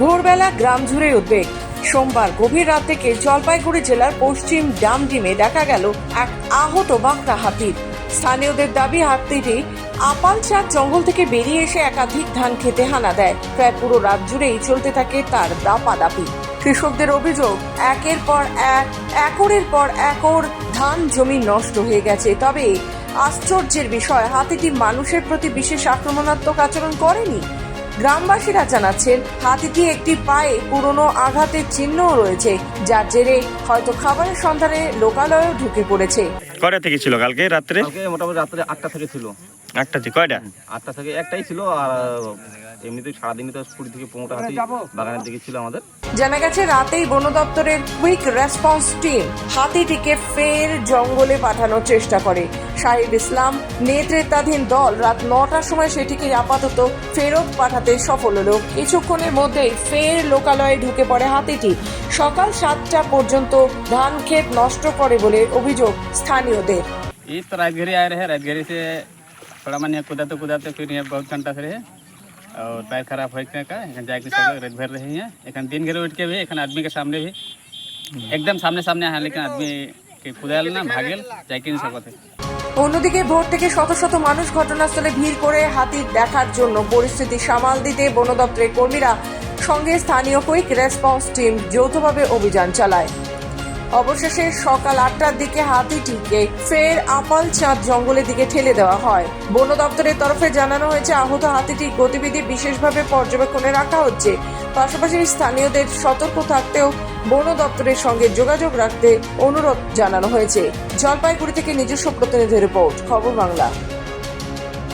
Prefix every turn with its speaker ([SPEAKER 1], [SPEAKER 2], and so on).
[SPEAKER 1] ভোরবেলা গ্রাম জুড়ে উদ্বেগ। সোমবার গভীর রাত থেকে জলপাইগুড়ি জেলার পশ্চিম ডামডিমে দেখা গেল এক আহত বাঁকড়া হাতির। স্থানীয়দের দাবি, হাতিটি আপালচাঁদ জঙ্গল থেকে বেরিয়ে এসে একাধিক ধান খেতে হানা দেয়। প্রায় পুরো রাত জুড়েই চলতে থাকে তার দাপাদাপি। কৃষকদের অভিযোগ, একের পর এক, একরের পর একর ধান জমি নষ্ট হয়ে গেছে। তবে আশ্চর্যের বিষয়, হাতিটি মানুষের প্রতি বিশেষ আক্রমণাত্মক আচরণ করেনি? গ্রামবাসীরা জানাচ্ছেন হাতিটি একটি পায়ে পুরনো আঘাতের চিহ্নও রয়েছে যার জেরে হয়তো খাবারের সন্ধানে লোকালয়েও ঢুকে পড়েছে?
[SPEAKER 2] কয়টা থেকে ছিল? কালকে রাত্রে?
[SPEAKER 3] মোটামুটি রাত্রে আটটা থেকে ছিল।
[SPEAKER 2] আটটা থেকে কয়টা
[SPEAKER 3] আটটা থেকে একটাই ছিল আর এমনিতে সারাদিনই তো কুড়ি থেকে পনেরোটা হাতি বাগানের দিকে ছিল আমাদের
[SPEAKER 1] জানা গেছে রাতেই বন দপ্তরের কুইক রেসপন্স টিম হাতিটিকে ফের জঙ্গলে পাঠানোর চেষ্টা করে শাহিদ ইসলাম নেতৃত্বাধীন দল রাত নটার সময় সেটিকে আপাতত ফেরত পাঠাতে সফল হলো কিছুক্ষণের মধ্যেই ফের লোকালয়ে ঢুকে পড়ে হাতিটি সকাল সাতটা পর্যন্ত ধান ক্ষেত নষ্ট করে বলে অভিযোগ স্থানীয়দের
[SPEAKER 4] ये तो राजगिरी आए रहे राजगिरी से थोड़ा मन यहाँ कुदाते कुदाते फिर यहाँ बहुत घंटा से रहे और पैर खराब हो का एखन जाके सब रेत भर रहे हैं एखन दिन घेरे उठ के भी एखन आदमी के सामने भी एकदम सामने सामने है लेकिन आदमी के कुदाल ना भागेल जाके नहीं सकते
[SPEAKER 1] অন্যদিকে ভোর থেকে শত শত মানুষ ঘটনাস্থলে ভিড় করে হাতির দেখার জন্য পরিস্থিতি সামাল দিতে বন দপ্তরের কর্মীরা সঙ্গে স্থানীয় কুইক রেসপন্স টিম যৌথভাবে অভিযান চালায় অবশেষে সকাল আটটার দিকে হাতিটিকে ফের আপাল চাঁদ জঙ্গলের দিকে ঠেলে দেওয়া হয়। বন দপ্তরের তরফে জানানো হয়েছে, আহত হাতিটির গতিবিধি বিশেষভাবে পর্যবেক্ষণে রাখা হচ্ছে। পাশাপাশি স্থানীয়দের সতর্ক থাকতেও বন দপ্তরের সঙ্গে যোগাযোগ রাখতে অনুরোধ জানানো হয়েছে। জলপাইগুড়ি থেকে নিজস্ব প্রতিনিধি রিপোর্ট, খবর বাংলা।